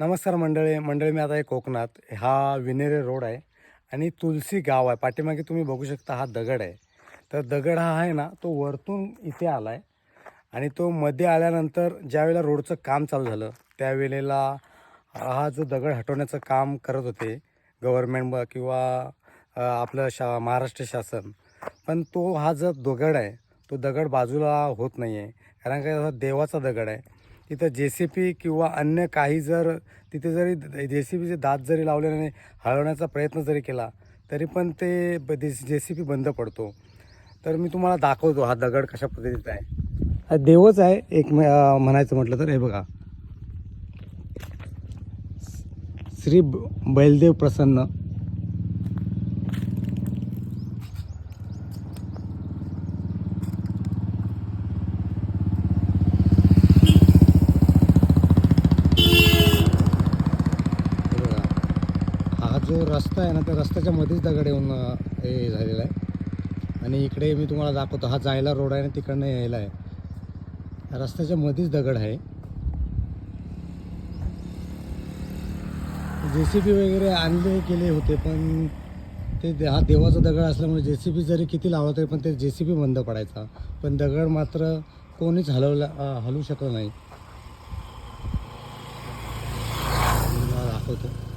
नमस्कार मंडळी. मंडळी मी आता आहे कोकणात. हा विनेरे रोड आहे आणि तुलसी गाव आहे. पाठीमागे तुम्ही बघू शकता हा दगड आहे. तर दगड हा आहे ना तो वरतून इथे आला आहे आणि तो मध्ये आल्यानंतर ज्यावेळेला रोडचं काम चालू झालं त्यावेळेला हा जो दगड हटवण्याचं काम करत होते गव्हर्मेंट किंवा आपलं शा महाराष्ट्र शासन. पण तो हा जो दगड आहे तो दगड बाजूला होत नाही आहे कारण काय देवाचा दगड आहे. तिथं जे सी पी किंवा अन्य काही जर तिथे जरी जे सी पीचे दात जरी लावले हळवण्याचा प्रयत्न जरी केला तरी पण ते जे सी पी बंद पडतो. तर मी तुम्हाला दाखवतो हा दगड कशा पद्धतीचा आहे. हा देवच आहे एक म्हणायचं म्हटलं तर हे बघा. श्री ब- बैलदेव प्रसन्न हे बघा हा जो रस्ता आहे ना त्या रस्त्याच्या मध्येच दगड येऊन हे झालेला आहे. आणि इकडे मी तुम्हाला दाखवतो हा जायला रोड आहे आणि तिकडनं यायला आहे. रस्त्याच्या मध्येच दगड आहे. जे सी बी वगैरे आणले गेले होते पण ते दे- हा देवाचा दगड असल्यामुळे जे सी बी जरी किती लावला तरी पण ते जे सी बी बंद पडायचा. पण दगड मात्र कोणीच हलवला हलू हलवू शकलं नाही. दाखवतो.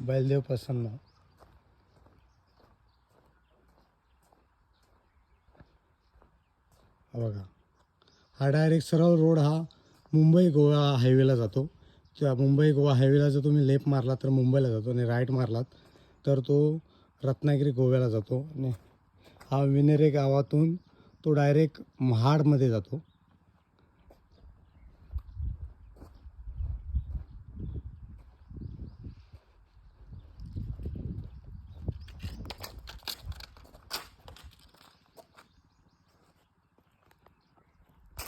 बैलदेव प्रसन्न. बघा. हा डायरेक्ट सरळ रोड हा मुंबई गोवा हायवेला जातो. किंवा मुंबई गोवा हायवेला जर तुम्ही लेफ्ट मारलात तर मुंबईला जातो आणि राईट मारलात तर तो रत्नागिरी गोव्याला जातो. आणि हा विनेरे गावातून तो डायरेक्ट महाडमध्ये जातो.